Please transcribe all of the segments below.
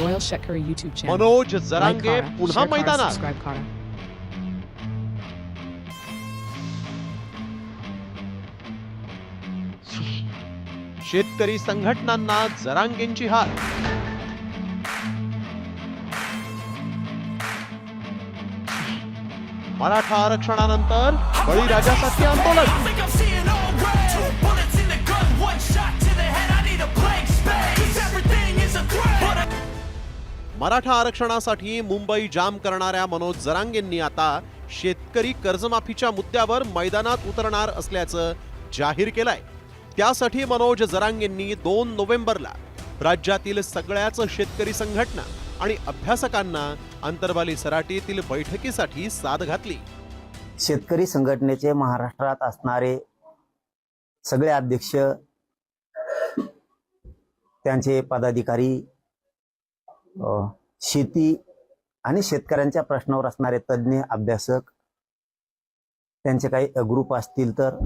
Royal Shetkari YouTube channel. Manoj Like Jarange Kara, पुन्हा share Kara, मैदानात subscribe Kara. शेतकरी संघटनांना जरांगेंची हार मराठा आरक्षणानंतर बळीराजासाठी आंदोलन think I'm seeing all red. Maratha आरक्षणासाठी मुंबई जाम करणाऱ्या मनोज जरांगेंनी आता शेतकरी कर्जमाफीच्या मुद्द्यावर मैदानात उतरणार असल्याचं जाहीर केलंय. त्यासाठी मनोज जरांगेंनी दोन नोव्हेंबरला राज्यातील सगळ्याच शेतकरी संघटना आणि अभ्यासकांना अंतर्बाली सराटीतील बैठकीसाठी साथ घातली. शेतकरी संघटनेचे महाराष्ट्रात असणारे सगळे अध्यक्ष त्यांचे पदाधिकारी शेती आणि शेतकऱ्यांच्या प्रश्नावर असणारे तज्ज्ञ अभ्यासक त्यांचे काही ग्रुप असतील तर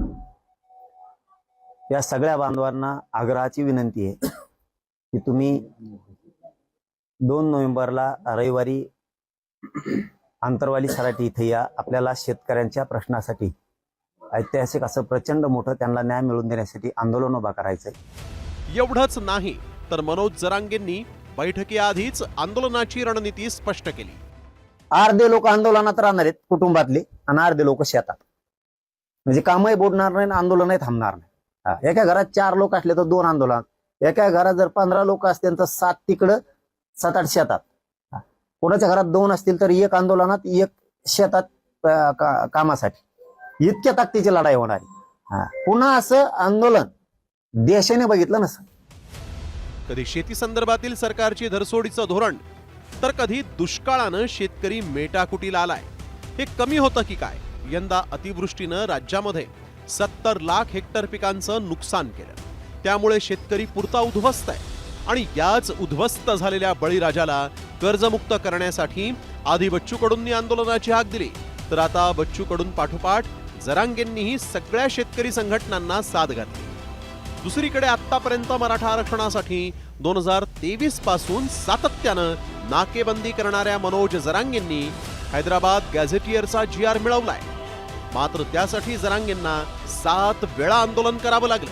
या सगळ्या बांधवांना आग्रहाची विनंती आहे की तुम्ही दोन नोव्हेंबरला रविवारी आंतरवाली सराटी इथे या. आपल्याला शेतकऱ्यांच्या प्रश्नासाठी ऐतिहासिक असं प्रचंड मोठं त्यांना न्याय मिळवून देण्यासाठी आंदोलन उभा करायचंय. एवढंच नाही तर मनोज जरांगेंनी बैठकीआधीच आंदोलनाची रणनीती स्पष्ट केली. अर्धे लोक आंदोलनात राहणार आहेत कुटुंबातले आणि अर्धे लोक शेतात. म्हणजे कामही बोडणार नाही आंदोलनही थांबणार नाही. एका घरात चार लोक असले तर दोन आंदोलन. एका घरात जर पंधरा लोक असतील तर सात तिकडं सात आठ शेतात. कोणाच्या घरात दोन असतील तर एक आंदोलनात एक शेतात का- कामासाठी. इतक्या ताकदीची लढाई होणार आहे. हा. पुन्हा असं आंदोलन देशाने बघितलं नसतं कधी शेती संदर्भातील सरकारची धरसोडीचं धोरण तर कधी दुष्काळानं शेतकरी मेटाकुटीला आलाय. हे कमी होतं की काय? यंदा अतिवृष्टीनं राज्यामध्ये सत्तर लाख हेक्टर पिकांचं नुकसान केलं. त्यामुळे शेतकरी पुरता उद्ध्वस्त आहे आणि याच उद्ध्वस्त झालेल्या बळीराजाला कर्जमुक्त करण्यासाठी आधी बच्चू कडूंनी आंदोलनाची हाक दिली. तर आता बच्चू कडून पाठोपाठ जरांगेंनीही सगळ्या शेतकरी संघटनांना साथ घातली. दुसरीकडे आतापर्यंत मराठा आरक्षणासाठी दोन हजार तेवीसपासून सातत्यानं नाकेबंदी करणाऱ्या मनोज जरांगेंनी हैदराबाद गॅझेटियरचा जी आर मिळवलाय. मात्र त्यासाठी जरांगेंना सात वेळा आंदोलन करावं लागलं.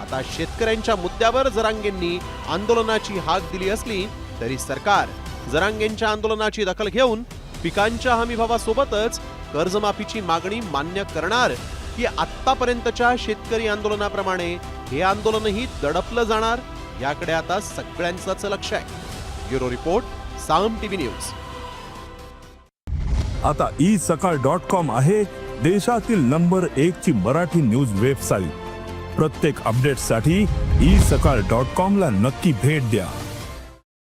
आता शेतकऱ्यांच्या मुद्द्यावर जरांगेंनी आंदोलनाची हाक दिली असली तरी सरकार जरांगेंच्या आंदोलनाची दखल घेऊन पिकांच्या हमीभावासोबतच कर्जमाफीची मागणी मान्य करणार की आत्तापर्यंतच्या शेतकरी आंदोलनाप्रमाणे हे आंदोलनही दडपलं जाणार याकडे आता सगळ्यांचंच लक्ष आहे. Bureau report Saam TV news. आता ई सकाळ डॉट कॉम आहे देशातील नंबर एक ची मराठी न्यूज वेबसाईट. प्रत्येक अपडेटसाठी ई सकाळ डॉट कॉम ला नक्की भेट द्या.